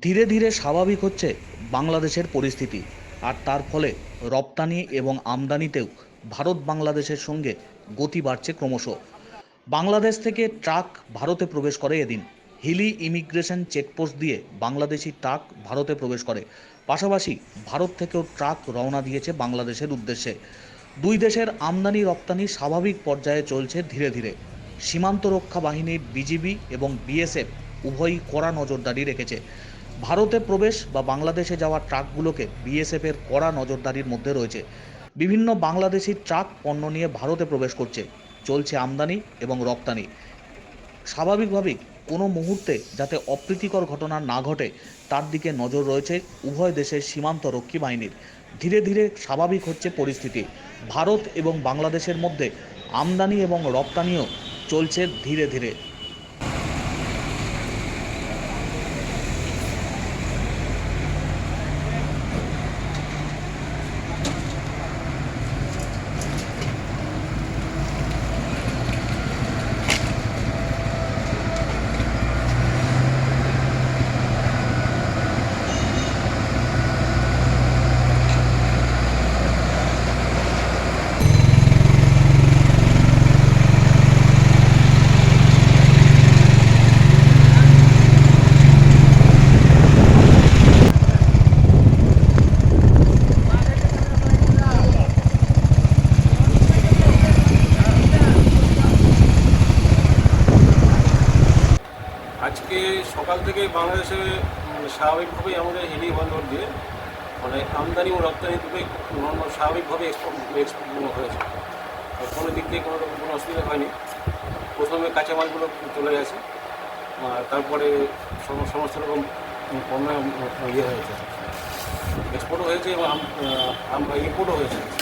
ধীরে ধীরে স্বাভাবিক হচ্ছে বাংলাদেশের পরিস্থিতি। আর তার ফলে রপ্তানি এবং আমদানিতেও ভারত বাংলাদেশের সঙ্গে গতি বাড়ছে ক্রমশ। বাংলাদেশ থেকে ট্রাক ভারতে প্রবেশ করে এদিন। হিলি ইমিগ্রেশন চেকপোস্ট দিয়ে বাংলাদেশি ট্রাক ভারতে প্রবেশ করে। পাশাপাশি ভারত থেকেও ট্রাক রওনা দিয়েছে বাংলাদেশের উদ্দেশ্যে। দুই দেশের আমদানি রপ্তানি স্বাভাবিক পর্যায়ে চলছে ধীরে ধীরে। সীমান্ত রক্ষা বাহিনীর বিজিবি এবং বিএসএফ উভয়ই কড়া নজরদারি রেখেছে। ভারতে প্রবেশ বা বাংলাদেশে যাওয়া ট্রাকগুলোকে বিএসএফের কড়া নজরদারির মধ্যে রয়েছে। বিভিন্ন বাংলাদেশি ট্রাক পণ্য নিয়ে ভারতে প্রবেশ করছে। চলছে আমদানি এবং রপ্তানি। স্বাভাবিকভাবেই কোনো মুহূর্তে যাতে অপ্রীতিকর ঘটনা না ঘটে, তার দিকে নজর রয়েছে উভয় দেশের সীমান্ত রক্ষী বাহিনীর। ধীরে ধীরে স্বাভাবিক হচ্ছে পরিস্থিতি। ভারত এবং বাংলাদেশের মধ্যে আমদানি এবং রপ্তানিও চলছে ধীরে ধীরে। আজকে সকাল থেকে বাংলাদেশে স্বাভাবিকভাবেই আমাদের হেলি বন্দর দিয়ে মানে আমদানি ও রপ্তানি দুটোই নর্মাল স্বাভাবিকভাবে এক্সপোর্ট এক্সপোর্ট হয়েছে। কোনো দিক দিয়ে কোনো রকম কোনো অসুবিধা হয়নি। প্রথমে কাঁচামালগুলো চলে গেছে তারপরে সম- সমস্ত রকম পণ্য ইয়ে হয়েছে। এক্সপোর্টও হয়েছে এবং ইম্পোর্টও হয়েছে।